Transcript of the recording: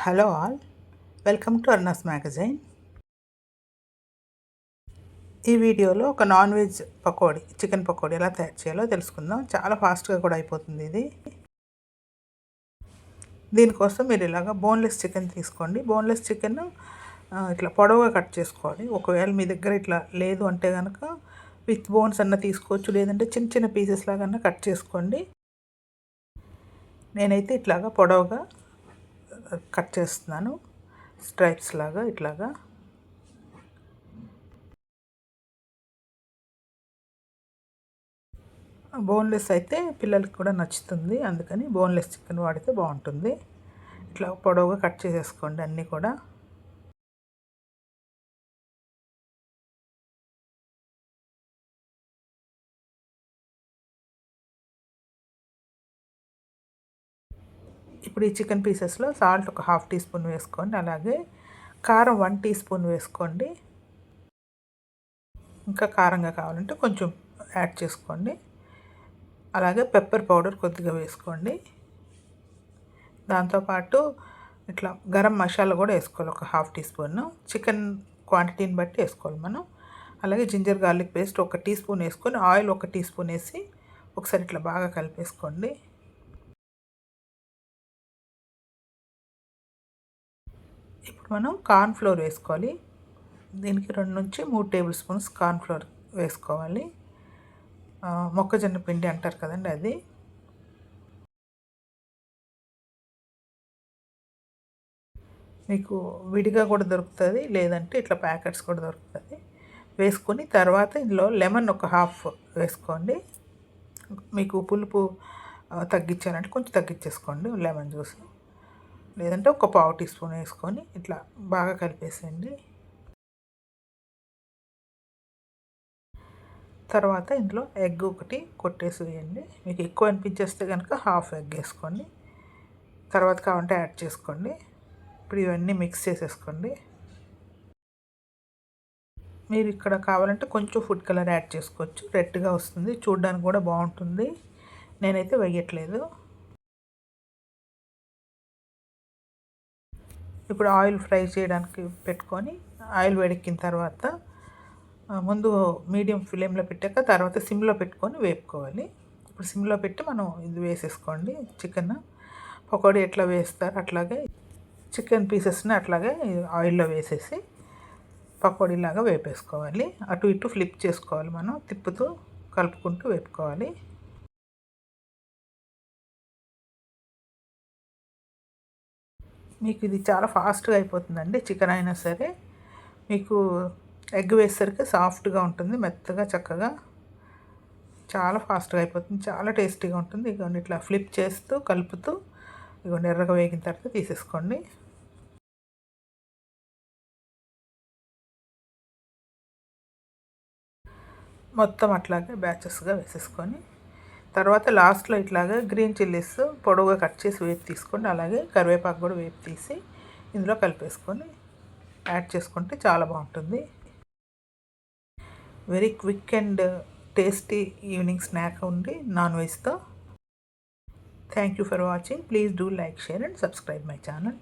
Hello all welcome to అర్నాస్ magazine. ఈ వీడియోలో ఒక non veg pakodi chicken pakodi ఎలా తయారు చేయాలో తెలుసుకుందాం. చాలా ఫాస్ట్గా కూడా అయిపోతుంది ఇది. దీనికోసం మీరు ఇలాగ బోన్లెస్ చికెన్ తీసుకోండి. బోన్లెస్ చికెన్ ఇట్లా పొడవుగా కట్ చేసుకోవాలి. ఒకవేళ మీ దగ్గర ఇట్లా లేదు అంటే కనుక విత్ బోన్స్ అన్న తీసుకోవచ్చు. లేదంటే చిన్న చిన్న పీసెస్ లాగా కట్ చేసుకోండి. నేనైతే ఇట్లాగా పొడవుగా కట్ చేస్తున్నాను. స్ట్రైప్స్ లాగా ఇట్లాగా. బోన్లెస్ అయితే పిల్లలకి కూడా నచ్చుతుంది. అందుకని బోన్లెస్ చికెన్ వాడితే బాగుంటుంది. ఇట్లా పొడవుగా కట్ చేసేసుకోండి అన్నీ కూడా. ఇప్పుడు ఈ చికెన్ పీసెస్లో సాల్ట్ ఒక హాఫ్ టీ స్పూన్ వేసుకోండి అలాగే కారం వన్ టీ స్పూన్ వేసుకోండి. ఇంకా కారంగా కావాలంటే కొంచెం యాడ్ చేసుకోండి. అలాగే పెప్పర్ పౌడర్ కొద్దిగా వేసుకోండి. దాంతోపాటు ఇట్లా గరం మసాలా కూడా వేసుకోవాలి ఒక హాఫ్ టీ స్పూన్. చికెన్ క్వాంటిటీని బట్టి వేసుకోవాలి మనం. అలాగే జింజర్ గార్లిక్ పేస్ట్ ఒక టీ స్పూన్ వేసుకొని ఆయిల్ ఒక టీ స్పూన్ వేసి ఒకసారి ఇట్లా బాగా కలిపేసుకోండి. మనం కార్న్ ఫ్లోర్ వేసుకోవాలి. దీనికి రెండు నుంచి మూడు టేబుల్ స్పూన్స్ కార్న్ ఫ్లోర్ వేసుకోవాలి. మొక్కజొన్న పిండి అంటారు కదండి అది. మీకు విడిగా కూడా దొరుకుతుంది లేదంటే ఇట్లా ప్యాకెట్స్ కూడా దొరుకుతుంది. వేసుకొని తర్వాత ఇందులో లెమన్ ఒక హాఫ్ వేసుకోండి. మీకు పులుపు తగ్గించాలంటే కొంచెం తగ్గించేసుకోండి లెమన్ జ్యూస్. లేదంటే ఒక పావు టీ స్పూన్ వేసుకొని ఇట్లా బాగా కలిపేసేయండి. తర్వాత ఇందులో ఎగ్ ఒకటి కొట్టేసి వేయండి మీకు ఎక్కువ అనిపించేస్తే కనుక హాఫ్ ఎగ్ వేసుకోండి. తర్వాత కావాలంటే యాడ్ చేసుకోండి. ఇప్పుడు ఇవన్నీ మిక్స్ చేసేసుకోండి. మీరు ఇక్కడ కావాలంటే కొంచెం ఫుడ్ కలర్ యాడ్ చేసుకోవచ్చు. రెడ్గా వస్తుంది. చూడడానికి కూడా బాగుంటుంది. నేనైతే వేయట్లేదు. ఇప్పుడు ఆయిల్ ఫ్రై చేయడానికి పెట్టుకొని ఆయిల్ వేడెక్కిన తర్వాత ముందు మీడియం ఫ్లేమ్లో పెట్టాక తర్వాత సిమ్లో పెట్టుకొని వేపుకోవాలి. ఇప్పుడు సిమ్లో పెట్టి మనం ఇది వేసేసుకోండి చికెన్. పకోడీ ఎట్లా వేస్తారు అట్లాగే చికెన్ పీసెస్ని అట్లాగే ఆయిల్లో వేసేసి పకోడీలాగా వేపేసుకోవాలి. అటు ఇటు ఫ్లిప్ చేసుకోవాలి మనం తిప్పుతూ కలుపుకుంటూ వేపుకోవాలి. మీకు ఇది చాలా ఫాస్ట్గా అయిపోతుందండి. చికెన్ అయినా సరే మీకు ఎగ్ వేసేసరికి సాఫ్ట్గా ఉంటుంది. మెత్తగా చక్కగా చాలా ఫాస్ట్గా అయిపోతుంది. చాలా టేస్టీగా ఉంటుంది. ఇగోండి ఇట్లా ఫ్లిప్ చేస్తూ కలుపుతూ ఇగోండి ఎర్రగా వేగిన తర్వాత తీసేసుకోండి. మొత్తం అట్లాగే బ్యాచెస్గా వేసేసుకొని తర్వాత లాస్ట్లో ఇట్లాగా గ్రీన్ చిల్లీస్ పొడవుగా కట్ చేసి వేపు తీసుకోండి. అలాగే కరివేపాకు కూడా వేపు తీసి ఇందులో కలిపేసుకొని యాడ్ చేసుకుంటే చాలా బాగుంటుంది. Very quick and tasty evening snack ఉంది non వెజ్తో. Thank you for watching. Please do like share and subscribe my channel.